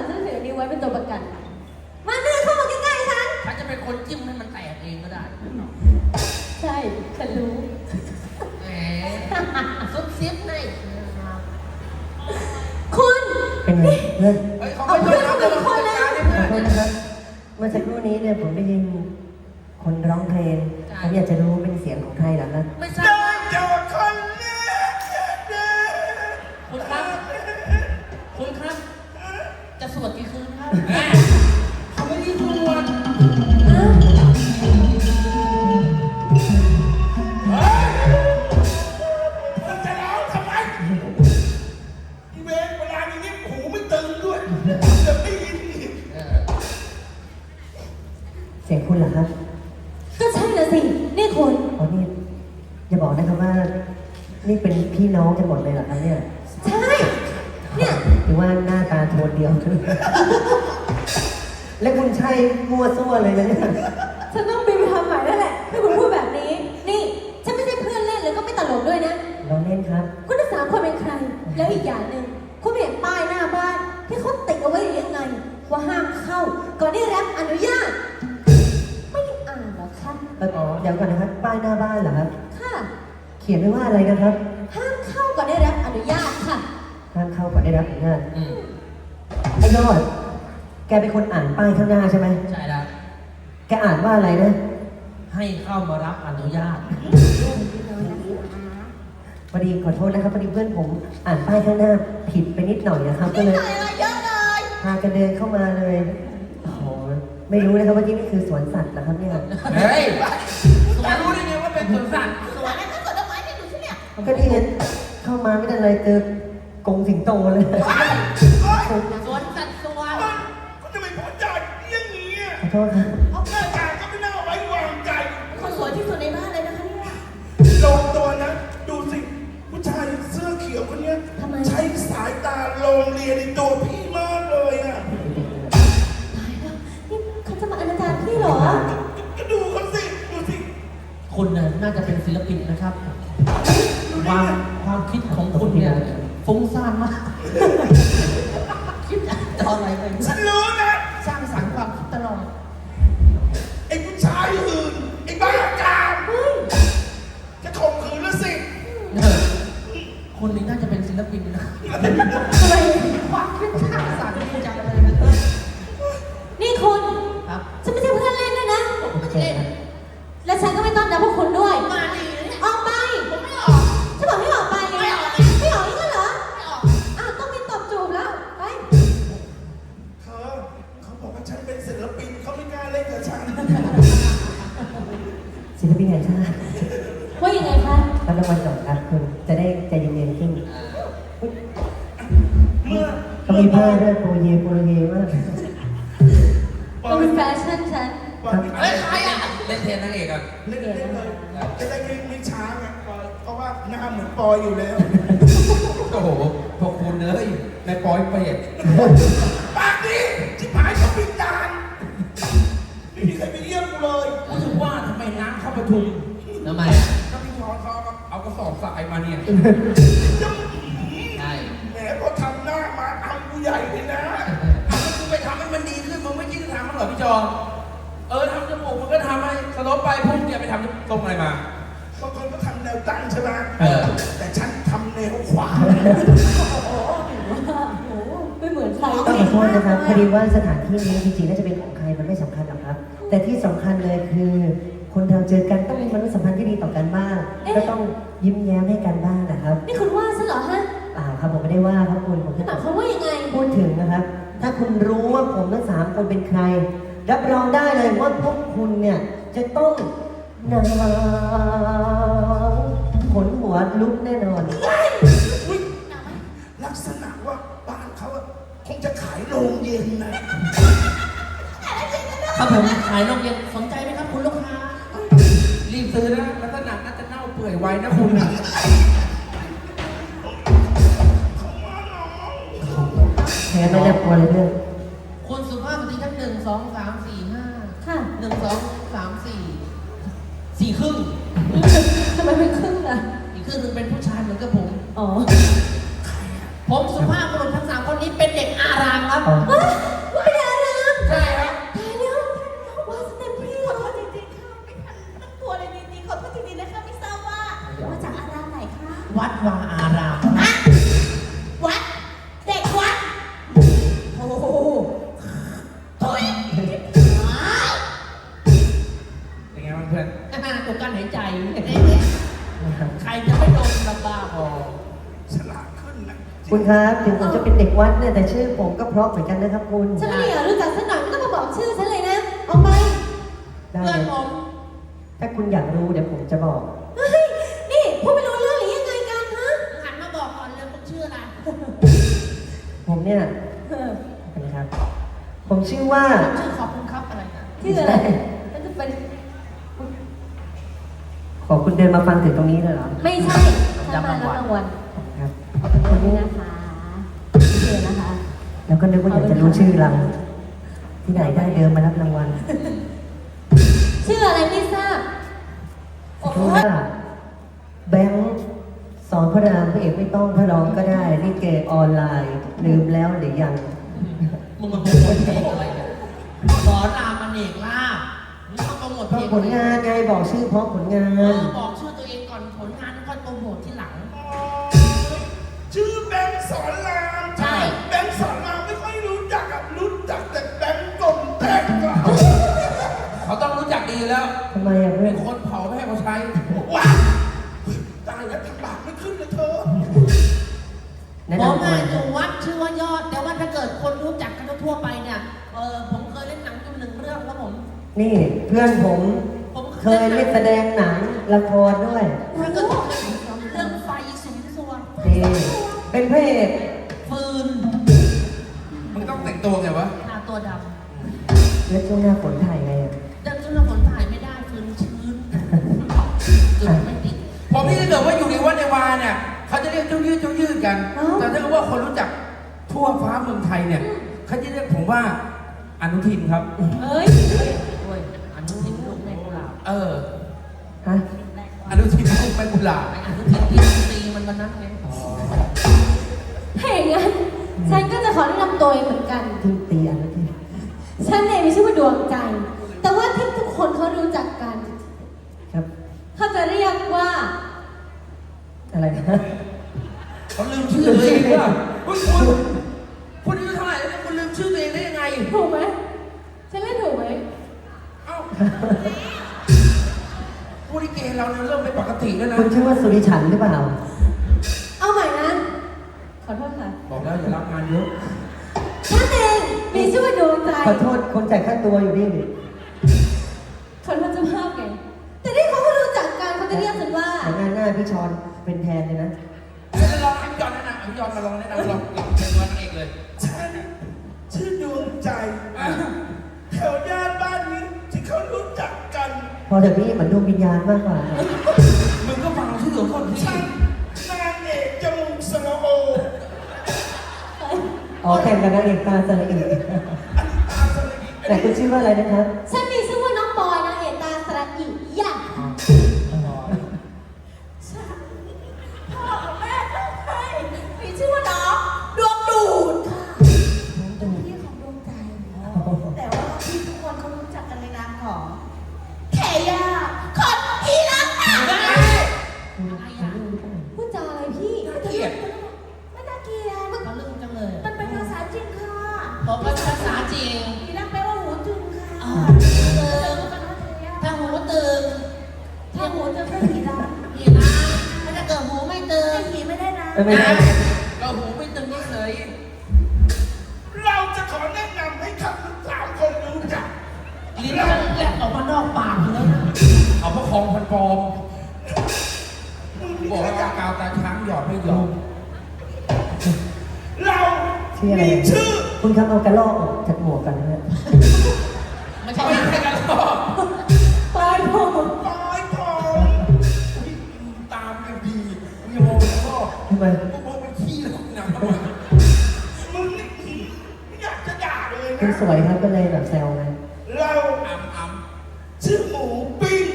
ฉันจะถือนี้ไว้เป็นตัวประกันมาเดินเข้ามาใกล้ๆฉัน ฉันจะเป็นคนจิ้มให้มันแตกเองก็ได้ใช่ ฉันรู้ แหมซุบซิบให้คุณ เป็นไงเพื่อนเฮ้ยเขาไม่ช่วยเราเลยเขาจัดการให้ขอโทเพื่อษนนะครับเมื่อสักครู่นี้เนี่ยผมได้ยินคนร้องเพลงผมอยากจะรู้เป็นเสียงของใครเหรอครับ ไม่ทราบ เขาไม่ได้สวดมันจะร้องทำไมอีเวนเวลาอย่างนี้หูไม่ตึงด้วยจะได้ยินอีกเสียงคุณเหรอครับก็ใช่นะสิ นี่คุณ อ๋อนี่อย่าบอกนะครับว่า นี่เป็นพี่น้องกันหมดเลยเหรอครับเนี่ยใช่เนี่ย หรือว่าหน้าตาโทนเดียว และคุณใช่มั่วซั่วเลยนะเนี่ยฉันต้องบินไปทำใหม่แล้วแหละถ้าคุณพูดแบบนี้ นี่ฉันไม่ใช่เพื่อนเล่นเลยก็ไม่ตลกด้วยนะ เราเล่นครับ คุณทั้งสามคนเป็นใคร แล้วอีกอย่างหนึ่งคุณเห็นป้ายหน้าบ้าน ที่เขาติดเอาไว้หรือยังไง ว่าห้ามเข้า ก่อนได้รับอนุญาต ไม่ได้อ่านเหรอคะเออเดี๋ยวก่อนนะครับ ป้ายหน้าบ้านเหรอครับ ค่ะ เขียนไว้ว่าอะไรนะครับ ห้ามเข้าก่อนได้รับอนุญาตค่ะ ห้ามเข้าก่อนได้รับอนุญาตอืมไอ้ยอด แกเป็นคนอ่านป้ายข้างหน้าใช่ไหม ใช่แล้วแกอ่านว่าอะไรนะ ให้เข้ามารับอนุญาต พอดีขอโทษนะครับพอดีเพื่อนผมอ่านป้ายข้างหน้าผิดไปนิดหน่อยนะครับ ก็เลยอะไรเยอะเลยพากันเดินเข้ามาเลยโอ้โหไม่รู้นะครับว่าที่นี่คือสวนสัตว์นะครับเนี่ยเฮ้ยจะรู้ได้ไงว่าเป็นสวนสัตว์สวนอะไรก็สวนดอกไม้ที่ดูสิเนี่ยก็นี่ไงเข้ามาไม่ได้อะไรเจอ กรงสิงโตเลย สวนสัตว์สวนคุณจะไม่พอใจอย่างนี้อะขอโทษครับ ลปินนะทำไมความคิดสร้างสรรค์ดีจังเลยนะนี่คุณครับฉันไม่ใช่เพื่อนเล่นด้วยนะ ไม่ใช่เล่นและฉันก็ไม่ต้อนรับพวกคุณด้วย มาดีนะเนี่ยออกไป ผมไม่ออก ฉันบอกให้ออกไปไงไม่ออกไม่ออกอีกแล้วเหรอ ไม่ออก อ้าวต้องมีตบจูบแล้ว ไป เธอเขาบอกว่าฉันเป็นศิลปินเขาไม่กล้าเล่นกับฉันศิลปินแห่งชาติว่ายังไงคะ รับรางวัลก่อนครับคุณจะได้ใจเย็นๆขึ้นเเยโปรเยมากปอต้องยเป็นแฟชั่นฉันปอยเฮ้ยใครอะเล่นเทนนางเอกอะเล่นเล่นเลยจะได้ไม่ไม่ช้าไงปอยเพราะว่าหน้าเหมือนปอยอยู่แล้วโอ้โหพวกคุณเลยในปอยเปรตปากดีที่หายกับปิดจานไม่มีใครไปเยี่ยมกูเลยรู้สึกว่าทำไมน้ำเข้าประทุมทำไมอะ ก็พี่ชอนเขาเอากระสอบทรายมาเนี่ย ตรงอะไรมา บางคนก็ทำแนวตั้งใช่ไหมเออ แต่ฉันทำแนวขวาโอ้โหไม่เหมือนใครต้องขอโทษนะครับพอดีว่าสถานที่นี้จริงๆน่าจะเป็นของใครมันไม่สำคัญหรอกครับ แต่ที่สำคัญเลยคือ คนเราเจอกันต้องมีมนุษยสัมพันธ์ที่ดีต่อกันบ้างก็ต้องยิ้มแย้มให้กันบ้างนะครับนี่คุณว่าฉันเหรอฮะเปล่าครับผมไม่ได้ว่าครับคุณผมนี่แค่หมายความว่ายังไง พูดถึงนะครับ ถ้าคุณรู้ว่าผมทั้งสามคนเป็นใคร รับรองได้เลยว่าพวกคุณเนี่ยจะต้อง หนาวขนหัวลุกแน่นอน อุ๊ยลักษณะว่าบ้านเขาอะคงจะขายโรงเย็นนะครับผมขายนกเย็นสนใจไหมครับคุณลูกค้า รีบซื้อนะลักษณะน่าจะเน่าเปื่อยไวนะคุณนะเขามาน้องแพ้ไม่น่ากลัวเลยเพื่อนคุณสุภาพสตรีท่านหนึ่งสองสามสี่ห้าค่ะหนึ่งสองสามสี่ สี่ครึ่งทำไมเป็นครึ่งล่ะ อีกครึ่งหนึ่งเป็นผู้ชายเหมือนกับผม อ๋อผผมสุภาพบุรุษทั้งสามคนนี้เป็นเด็กอารามครับอ๋อฮะว่าเป็น คุณครับถึงผมจะเป็นเด็กวัดเนี่ยแต่ชื่อผมก็เพราะเหมือนกันนะครับคุณฉันไม่ได้อยากรู้จักสักหน่อยไม่ต้องมาบอกชื่อฉันเลยนะเอาไปได้เพื่อนเลยผมถ้าคุณอยากรู้เดี๋ยวผมจะบอก เฮ้ย นี่พูดไม่รู้เรื่องหรือยังไงกันฮะหันมาบอกก่อนเลยคุณชื่ออะไรผมเนี่ยเออนะครับ ผมชื่อว่าชื่อขอบคุณครับอะไรนะชื่ออะไรมันจะเป็นขอคุณเดินมาฟังถึงตรงนี้เลยเหรอ ไม่ใช่ฉันมารับรางวัล ครับขอบคุณด้วยนะคะเชิญนะคะ แล้วก็นึกว่าอยากจะรู้ชื่อเรา ที่ไหนได้เดินมารับรางวัลชื่ออะไรไม่ทราบชื่อว่าแบงค์สอนพระรามพระเอกไม่ต้องพระรองก็ได้นี่เกออนไลน์ ลืมแล้วหรือยัง มึงมาโปรโมทเพลงอะไรเนี่ยสอนรามมันเอกลาบมึงต้องโปรโมทเพเพลราะงผลงานไงบอกชื่อเพราะผลงาเอนอบอกชื่อำไมอะเพื่เป็อนนคนเผาไม่ให้เขาใช้ว้าตายแล้วทำบาปไม่ขึ้นเลยเธอแนะผมนำตัวอะอยู่วัดชื่อว่ายอด แต่ว่าถ้าเกิดคนรู้จักกันทั่วไปเนี่ยเออผมเคยเล่นหนังอยู่หนึ่งเรื่องครับผม นี่เพื่อนผมผมเคยเล่นแสดงหนังละครด้วยถ้าเกิดผมเรื่องไฟสูงส่วนนี่เป็นพระเอกฟืนมึงต้องแต่งตัวไงวะทาตัวดแล้วช่วงหน้าฝนถ่าย นี่ถ้าเกิดว่าอยู่ในวัดในวาเนี่ยเขาจะเรียกเจ้ายืดเจ้ายืดกันแต่ถ้าเกิดว่าคนรู้จักทั่วฟ้าเมืองไทยเนี่ยเขาจะเรียกผมว่าอนุทินครับ เอ้ยโอ้ยอนุทินลูกแม่กุหลาบเออ ฮะอนุทินลูกแม่กุหลาบไอ้อนุทินที่ตีมันวันนั้นไงถ้าอย่างนั้นฉันก็จะขอแนะนำตัวเองเหมือนกันที่ตีอันนั้นที่ฉันเองมีชื่อว่าดวงใจ แต่ว่าที่ทุกคนเขารู้จักกัน ครับ เขาจะเรียกว่า อะไรนะเขาลืมชื่อตัวเองว่าคุณคุณคุณอายุเท่าไหร่แล้วเนี่ยคุณลืมชื่อตัวเองได้ยังไง ถูกไหมฉันเล่นถูกไหมเอ้าผู้ลิเกเราเนี่ยเริ่มไม่ปกติแล้วนะ คุณชื่อว่าสุริฉันหรือเปล่า เอาใหม่นะ ขอโทษค่ะ บอกแล้วอย่ารับงานเยอะ ฉันเองมีชื่อว่าดวงใจ ขอโทษคนจ่ายค่าตัวอยู่นี่ นแทนเลยนะ เดี๋ยวลองให้พี่ยอนแนะนำพี่ยอนมาลองแนะนำลองลองเป็นตัวเองเลย ฉันชื่อดวงใจอะแถวย่านบ้านนี้ที่เขารู้จักกัน พอเดี๋ยวนี้เหมือนดวงวิญญาณมากกว่ามึงก็ฟังชื่อของคนที่ฉันนางเอกจมูกสโลโอ อ๋อแข่งกับนางเอกตาสระอีอันนี้ตาสลิดแต่คุณชื่อว่าอะไรนะครับ ฉั ถ้าหูจึงก็ผีดำนี่นะถ้าเกิดหูไม่ตึงไอ้ผีไม่ได้นะไม่ไม่นะไม่เราหูไม่ตึงเฉยเราจะขอแนะนำให้ท่านทั้งสามคนรู้จักๆลิ้นมันแลบออกมานอกปากอยู่แล้วนะเอาพระคองพันปลอมมึงนี่บอกขว่ายันกาวตาช้างหยอดไม่หยอดเราชื่ออะไร มีชื่อคุณครับเอากระลอกออกจากหมวกกันนะฮะ คือสวยครับก็เลยแบบแซวไงเราอ่ำอ่ำชื่อหมูปิ้ง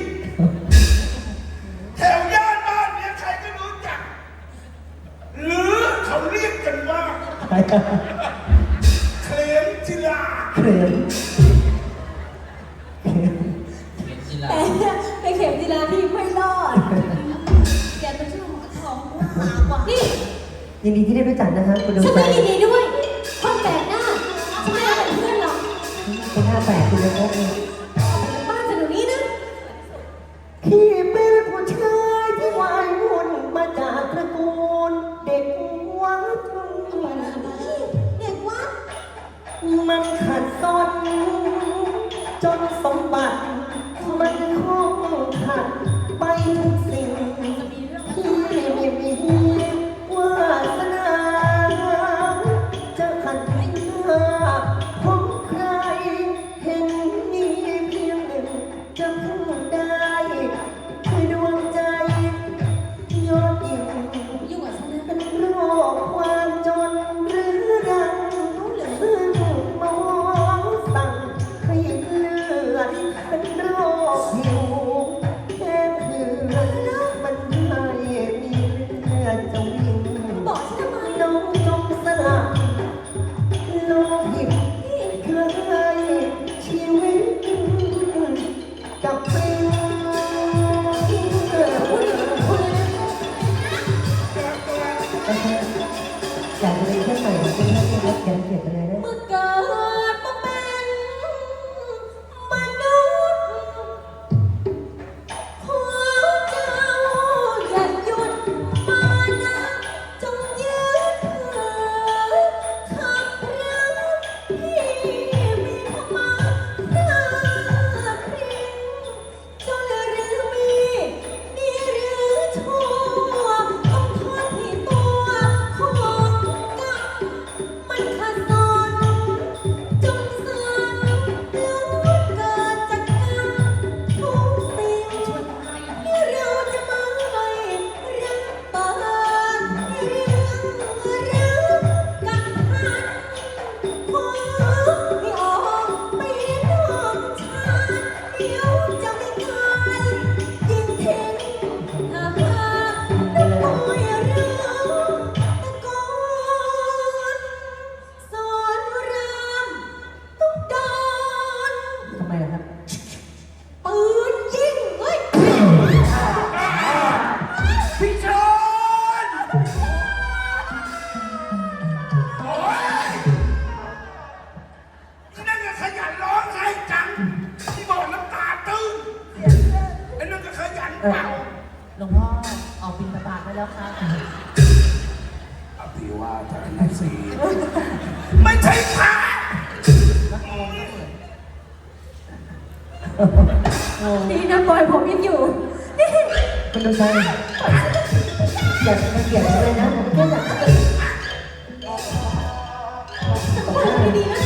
แถวย่านบ้านเนี้ยใครก็รู้จัก หรือเขาเรียกกันว่าเคลมจิลาเคลมแต่ไปเข็มจิลาพี่ไม่รอด แกเป็นชื่อหมอทองหาานี่ยินดีที่ได้รู้จักนะครับคุณดวงฉันใจ ก็ยินดีด้วย แปดเดือนเอง கொண்டார் นี่นะบอยผมยังอยู่ คุณดูใจอย่าเกี่ยดเลยนะผมแค่อยากจะไม่ดีนะ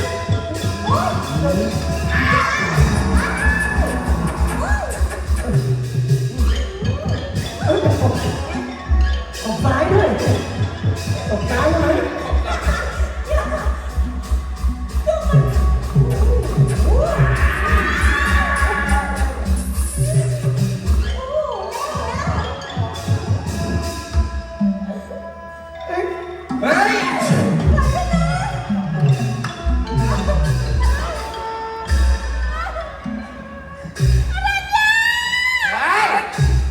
ตกซ้ายด้วยตกซ้ายมา